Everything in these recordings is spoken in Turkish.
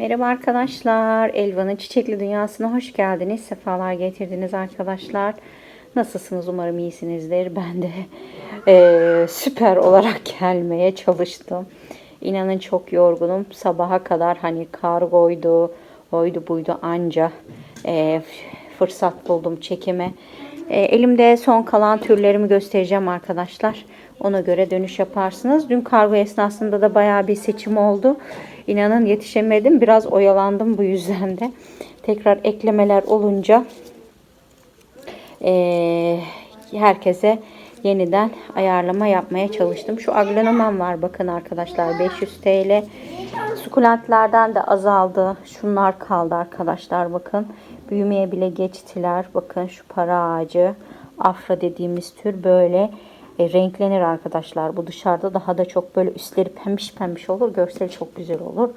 Merhaba arkadaşlar. Elvan'ın Çiçekli Dünyası'na hoş geldiniz. Sefalar getirdiniz arkadaşlar. Nasılsınız? Umarım iyisinizdir. Ben de eee, süper olarak gelmeye çalıştım. İnanın çok yorgunum. Sabaha kadar hani kargoydu, oydu buydu anca eee, fırsat buldum çekime. E, elimde son kalan türlerimi göstereceğim arkadaşlar. Ona göre dönüş yaparsınız. Dün kargo esnasında da bayağı bir seçim oldu. İnanın yetişemedim. Biraz oyalandım bu yüzden de. Tekrar eklemeler olunca e, herkese yeniden ayarlama yapmaya çalıştım. Şu aglanoman var bakın arkadaşlar 500 TL. Sukulentlerden de azaldı. Şunlar kaldı arkadaşlar bakın. Büyümeye bile geçtiler. Bakın şu para ağacı. Afra dediğimiz tür böyle e, renklenir arkadaşlar. Bu dışarıda daha da çok böyle üstleri pembiş pembiş olur. Görseli çok güzel olur.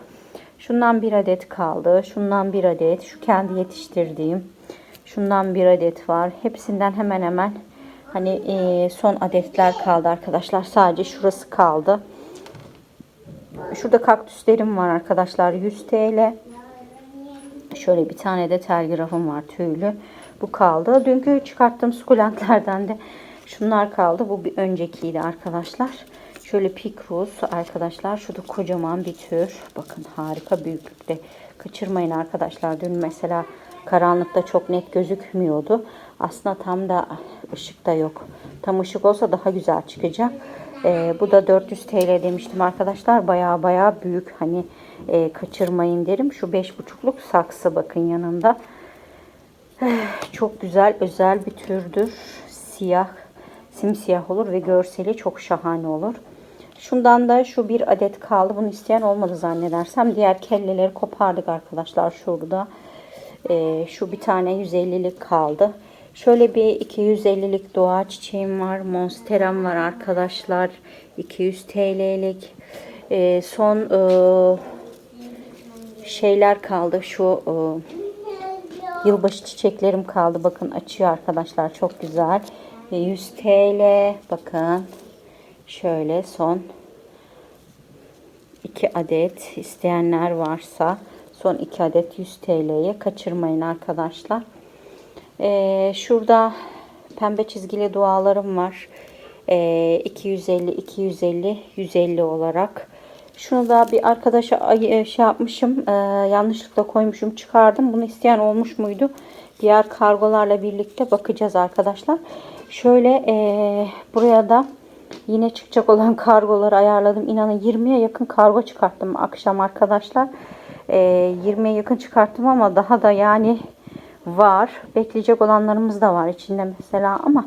Şundan bir adet kaldı. Şundan bir adet. Şu kendi yetiştirdiğim. Şundan bir adet var. Hepsinden hemen hemen hani e, son adetler kaldı arkadaşlar. Sadece şurası kaldı. Şurada kaktüslerim var arkadaşlar. 100 TL. Şöyle bir tane de telgrafım var tüylü. Bu kaldı. Dünkü çıkarttığım sukulentlerden de şunlar kaldı. Bu bir öncekiydi arkadaşlar. Şöyle pikrus arkadaşlar. Şu da kocaman bir tür. Bakın harika büyüklükte. Kaçırmayın arkadaşlar. Dün mesela karanlıkta çok net gözükmüyordu. Aslında tam da ışık da yok. Tam ışık olsa daha güzel çıkacak. Ee, bu da 400 TL demiştim arkadaşlar. Baya baya büyük. Hani e, kaçırmayın derim. Şu 5,5'luk saksı bakın yanında. Çok güzel özel bir türdür. Siyah, simsiyah olur ve görseli çok şahane olur. Şundan da şu bir adet kaldı. Bunu isteyen olmadı zannedersem. Diğer kelleleri kopardık arkadaşlar şurada. Ee, şu bir tane 150'lik kaldı. Şöyle bir 250'lik doğa çiçeğim var. Monsteram var arkadaşlar. 200 TL'lik. Ee, son e, şeyler kaldı. Şu e, Yılbaşı çiçeklerim kaldı. Bakın açıyor arkadaşlar. Çok güzel. Ve 100 TL. Bakın. Şöyle son 2 adet isteyenler varsa son 2 adet 100 TL'ye kaçırmayın arkadaşlar. Ee, şurada pembe çizgili dualarım var. Ee, 250, 250, 150 olarak. Şunu da bir arkadaşa ay- şey yapmışım. e, yanlışlıkla koymuşum çıkardım. Bunu isteyen olmuş muydu? Diğer kargolarla birlikte bakacağız arkadaşlar. Şöyle e, buraya da yine çıkacak olan kargoları ayarladım. İnanın 20'ye yakın kargo çıkarttım akşam arkadaşlar. E, 20'ye yakın çıkarttım ama daha da yani var. Bekleyecek olanlarımız da var içinde mesela ama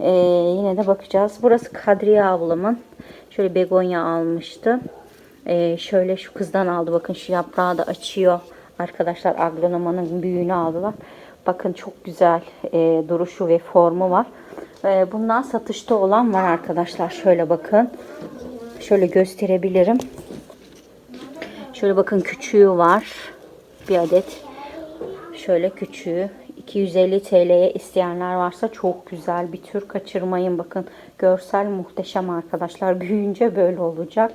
e, yine de bakacağız. Burası Kadriye ablamın. Şöyle begonya almıştı. Ee, şöyle şu kızdan aldı. Bakın şu yaprağı da açıyor. Arkadaşlar agronomanın büyüğünü aldılar. Bakın çok güzel e, duruşu ve formu var. E, bundan satışta olan var arkadaşlar. Şöyle bakın. Şöyle gösterebilirim. Şöyle bakın küçüğü var. Bir adet. Şöyle küçüğü. 250 TL'ye isteyenler varsa çok güzel bir tür kaçırmayın. Bakın görsel muhteşem arkadaşlar. Büyüyünce böyle olacak.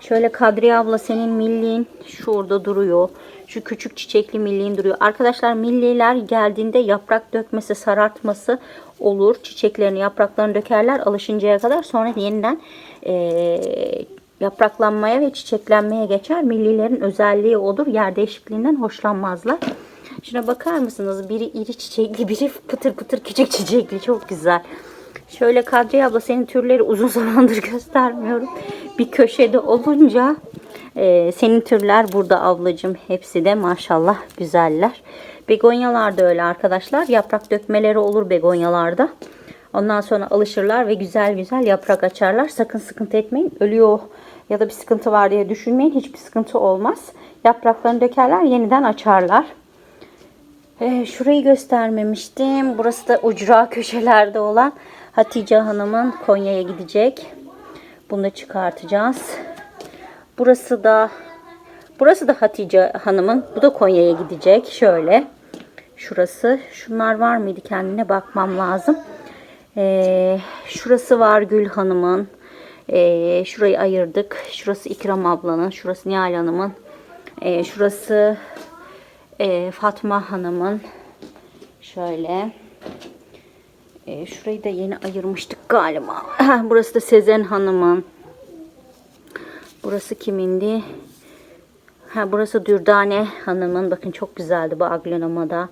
Şöyle Kadriye abla senin milliğin şurada duruyor. Şu küçük çiçekli milliğin duruyor. Arkadaşlar milliler geldiğinde yaprak dökmesi, sarartması olur. Çiçeklerini, yapraklarını dökerler alışıncaya kadar. Sonra yeniden eee, yapraklanmaya ve çiçeklenmeye geçer. Millilerin özelliği odur. Yer değişikliğinden hoşlanmazlar. Şuna bakar mısınız? Biri iri çiçekli, biri pıtır pıtır küçük çiçekli. Çok güzel. Şöyle Kadriye abla senin türleri uzun zamandır göstermiyorum. Bir köşede olunca e, senin türler burada ablacığım. Hepsi de maşallah güzeller. Begonyalar da öyle arkadaşlar. Yaprak dökmeleri olur begonyalarda. Ondan sonra alışırlar ve güzel güzel yaprak açarlar. Sakın sıkıntı etmeyin. Ölüyor ya da bir sıkıntı var diye düşünmeyin. Hiçbir sıkıntı olmaz. Yapraklarını dökerler yeniden açarlar. Ee, şurayı göstermemiştim. Burası da ucra köşelerde olan Hatice Hanım'ın Konya'ya gidecek. Bunu da çıkartacağız. Burası da burası da Hatice Hanım'ın. Bu da Konya'ya gidecek. Şöyle. Şurası. Şunlar var mıydı kendine bakmam lazım. Ee, şurası var Gül Hanım'ın. Ee, şurayı ayırdık. Şurası İkram ablanın. Şurası Nihal Hanım'ın. Ee, şurası e, Fatma Hanım'ın. Şöyle. Ee, şurayı da yeni ayırmıştık galiba. Burası da Sezen Hanım'ın. Burası kimindi? Ha, burası Dürdane Hanım'ın. Bakın çok güzeldi bu aglonomada.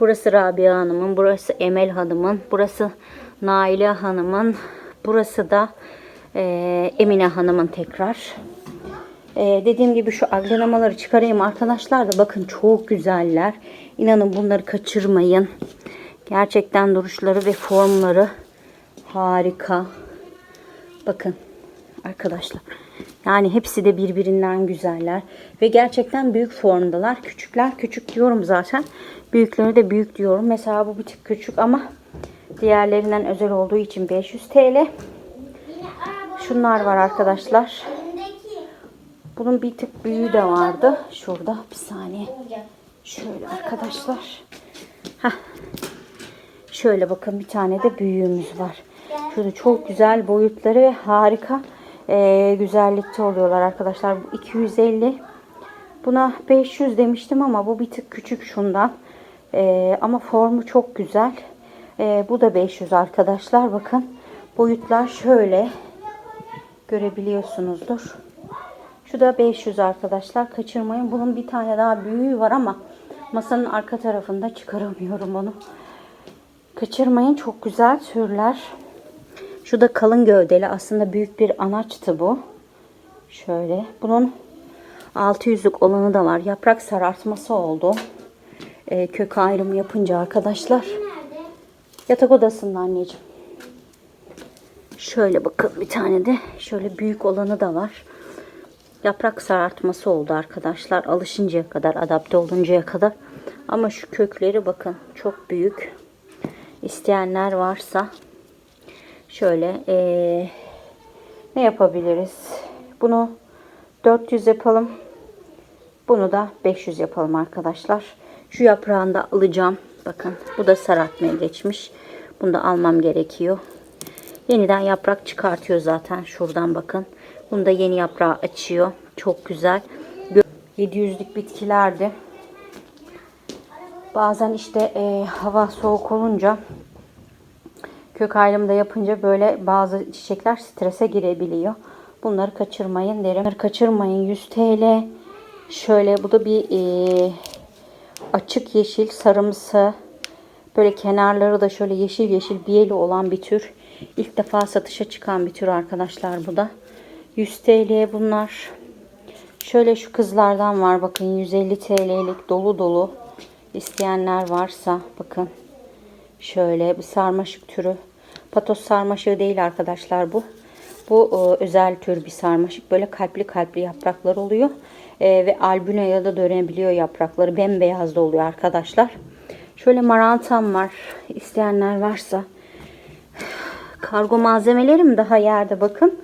Burası Rabia Hanım'ın. Burası Emel Hanım'ın. Burası Naile Hanım'ın. Burası da e, Emine Hanım'ın tekrar. E, dediğim gibi şu aglonomaları çıkarayım arkadaşlar da bakın çok güzeller. İnanın bunları kaçırmayın. Gerçekten duruşları ve formları harika. Bakın arkadaşlar. Yani hepsi de birbirinden güzeller. Ve gerçekten büyük formdalar. Küçükler küçük diyorum zaten. Büyükleri de büyük diyorum. Mesela bu bir tık küçük ama diğerlerinden özel olduğu için 500 TL. Şunlar var arkadaşlar. Bunun bir tık büyüğü de vardı. Şurada bir saniye. Şöyle arkadaşlar. Heh. Şöyle bakın bir tane de büyüğümüz var. Şurada çok güzel boyutları ve harika e, güzellikte oluyorlar arkadaşlar. Bu 250. Buna 500 demiştim ama bu bir tık küçük şundan. E, ama formu çok güzel. E, bu da 500 arkadaşlar. Bakın boyutlar şöyle görebiliyorsunuzdur. Şu da 500 arkadaşlar. Kaçırmayın. Bunun bir tane daha büyüğü var ama masanın arka tarafında çıkaramıyorum onu. Kaçırmayın. Çok güzel türler. Şu da kalın gövdeli. Aslında büyük bir anaçtı bu. Şöyle. Bunun 600'lük olanı da var. Yaprak sarartması oldu. Ee, kök ayrımı yapınca arkadaşlar. Yatak odasında anneciğim. Şöyle bakın bir tane de şöyle büyük olanı da var. Yaprak sarartması oldu arkadaşlar. Alışıncaya kadar, adapte oluncaya kadar. Ama şu kökleri bakın çok büyük. İsteyenler varsa şöyle ee, ne yapabiliriz? Bunu 400 yapalım. Bunu da 500 yapalım arkadaşlar. Şu yaprağını da alacağım. Bakın bu da sarartmaya geçmiş. Bunu da almam gerekiyor. Yeniden yaprak çıkartıyor zaten. Şuradan bakın. Bunu da yeni yaprağı açıyor. Çok güzel. 700'lük bitkilerdi. Bazen işte e, hava soğuk olunca kök ayrımı da yapınca böyle bazı çiçekler strese girebiliyor. Bunları kaçırmayın derim. Bunları kaçırmayın. 100 TL. Şöyle bu da bir e, açık yeşil sarımsı. Böyle kenarları da şöyle yeşil yeşil biyeli olan bir tür. İlk defa satışa çıkan bir tür arkadaşlar bu da. 100 TL bunlar. Şöyle şu kızlardan var bakın 150 TL'lik dolu dolu. İsteyenler varsa bakın. Şöyle bir sarmaşık türü. Patos sarmaşığı değil arkadaşlar bu. Bu e, özel tür bir sarmaşık. Böyle kalpli kalpli yapraklar oluyor. E, ve albinoya da dönebiliyor yaprakları. Bembeyaz da oluyor arkadaşlar. Şöyle marantam var. İsteyenler varsa. Kargo malzemelerim daha yerde bakın.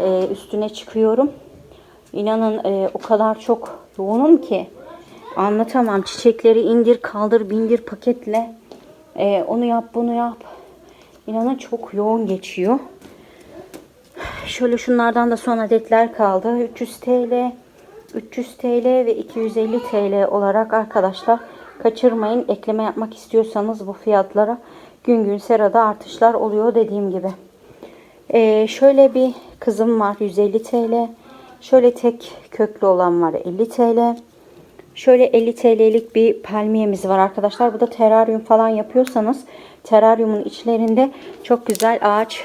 E, üstüne çıkıyorum. İnanın e, o kadar çok yoğunum ki anlatamam. Çiçekleri indir, kaldır, bindir paketle. E, onu yap, bunu yap. İnanın çok yoğun geçiyor. Şöyle şunlardan da son adetler kaldı. 300 TL, 300 TL ve 250 TL olarak arkadaşlar kaçırmayın. Ekleme yapmak istiyorsanız bu fiyatlara gün gün serada artışlar oluyor dediğim gibi. Ee, şöyle bir kızım var 150 TL. Şöyle tek köklü olan var 50 TL. Şöyle 50 TL'lik bir palmiyemiz var arkadaşlar. Bu da teraryum falan yapıyorsanız teraryumun içlerinde çok güzel ağaç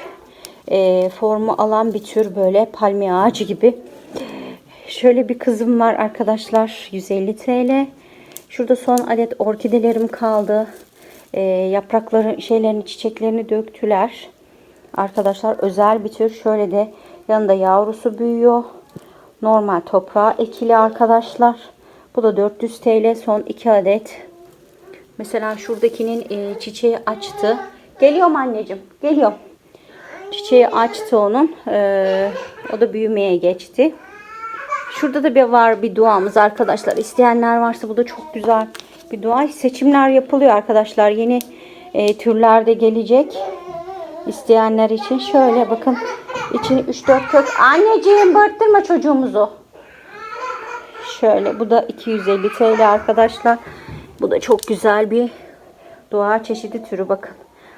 e, formu alan bir tür böyle palmiye ağacı gibi. Şöyle bir kızım var arkadaşlar 150 TL. Şurada son adet orkidelerim kaldı. E, yaprakları şeylerini çiçeklerini döktüler. Arkadaşlar özel bir tür. Şöyle de yanında yavrusu büyüyor. Normal toprağa ekili arkadaşlar. Bu da 400 TL son 2 adet. Mesela şuradakinin e, çiçeği açtı. Geliyorum anneciğim. Geliyorum. Çiçeği açtı onun. E, o da büyümeye geçti. Şurada da bir var bir duamız arkadaşlar. İsteyenler varsa bu da çok güzel bir dua. Seçimler yapılıyor arkadaşlar. Yeni e, türler de gelecek. İsteyenler için şöyle bakın. İçini 3-4 kök. Anneciğim börttürme çocuğumuzu. Şöyle bu da 250 TL arkadaşlar. Bu da çok güzel bir doğa çeşidi türü bakın.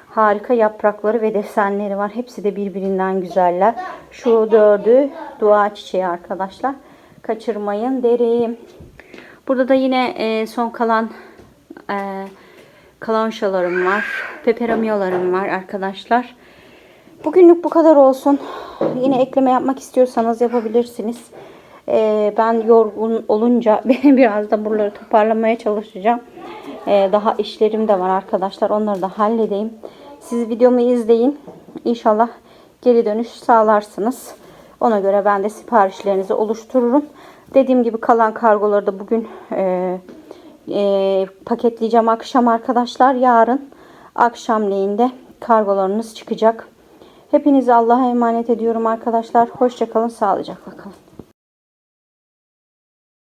Harika yaprakları ve desenleri var. Hepsi de birbirinden güzeller. Şu dördü dua çiçeği arkadaşlar. Kaçırmayın derim. Burada da yine e, son kalan e, kalonşalarım var. Peperamiyolarım var arkadaşlar. Bugünlük bu kadar olsun. Yine ekleme yapmak istiyorsanız yapabilirsiniz. Ee, ben yorgun olunca biraz da buraları toparlamaya çalışacağım. Ee, daha işlerim de var arkadaşlar. Onları da halledeyim. Siz videomu izleyin. İnşallah geri dönüş sağlarsınız. Ona göre ben de siparişlerinizi oluştururum. Dediğim gibi kalan kargoları da bugün e, e, paketleyeceğim akşam arkadaşlar. Yarın akşamleyin de kargolarınız çıkacak. Hepinizi Allah'a emanet ediyorum arkadaşlar. Hoşçakalın, sağlıcakla kalın.